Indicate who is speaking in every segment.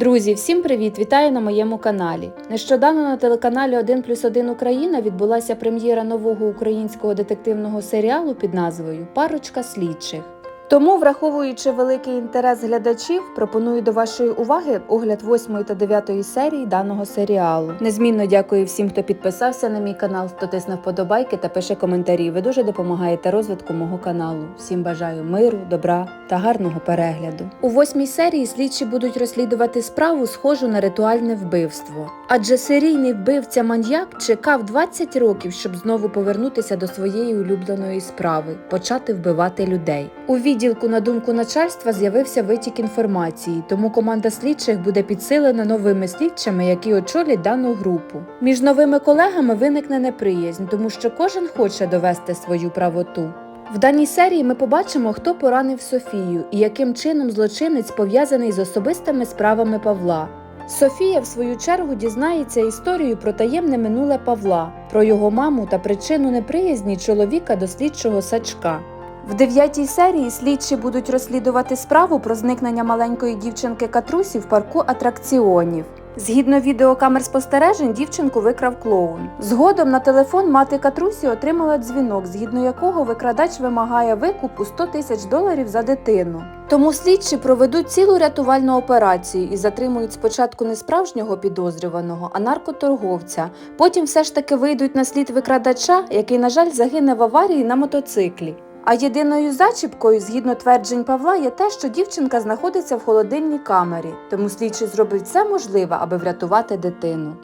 Speaker 1: Друзі, всім привіт! Вітаю на моєму каналі. Нещодавно на телеканалі 1 плюс 1 Україна відбулася прем'єра нового українського детективного серіалу під назвою Парочка слідчих. Тому, враховуючи великий інтерес глядачів, пропоную до вашої уваги огляд 8 та 9 серії даного серіалу. Незмінно дякую всім, хто підписався на мій канал, хто тисне вподобайки та пише коментарі. Ви дуже допомагаєте розвитку мого каналу. Всім бажаю миру, добра та гарного перегляду. У восьмій серії слідчі будуть розслідувати справу, схожу на ритуальне вбивство. Адже серійний вбивця маньяк чекав 20 років, щоб знову повернутися до своєї улюбленої справи почати вбивати людей. У відділку, на думку начальства, з'явився витік інформації, тому команда слідчих буде підсилена новими слідчими, які очолять дану групу. Між новими колегами виникне неприязнь, тому що кожен хоче довести свою правоту. В даній серії ми побачимо, хто поранив Софію і яким чином злочинець пов'язаний з особистими справами Павла. Софія, в свою чергу, дізнається історію про таємне минуле Павла, про його маму та причину неприязні чоловіка до слідчого сачка. В дев'ятій серії слідчі будуть розслідувати справу про зникнення маленької дівчинки Катрусі в парку атракціонів. Згідно відеокамер спостережень, дівчинку викрав клоун. Згодом на телефон мати Катрусі отримала дзвінок, згідно якого викрадач вимагає викупу 100 тисяч доларів за дитину. Тому слідчі проведуть цілу рятувальну операцію і затримують спочатку не справжнього підозрюваного, а наркоторговця. Потім все ж таки вийдуть на слід викрадача, який, на жаль, загине в аварії на мотоциклі. А єдиною зачіпкою, згідно тверджень Павла, є те, що дівчинка знаходиться в холодильній камері, тому слідчий зробив все можливе, аби врятувати дитину.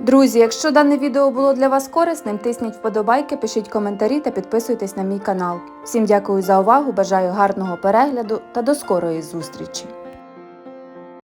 Speaker 1: Друзі, якщо дане відео було для вас корисним, тисніть вподобайки, пишіть коментарі та підписуйтесь на мій канал. Всім дякую за увагу, бажаю гарного перегляду та до скорої зустрічі!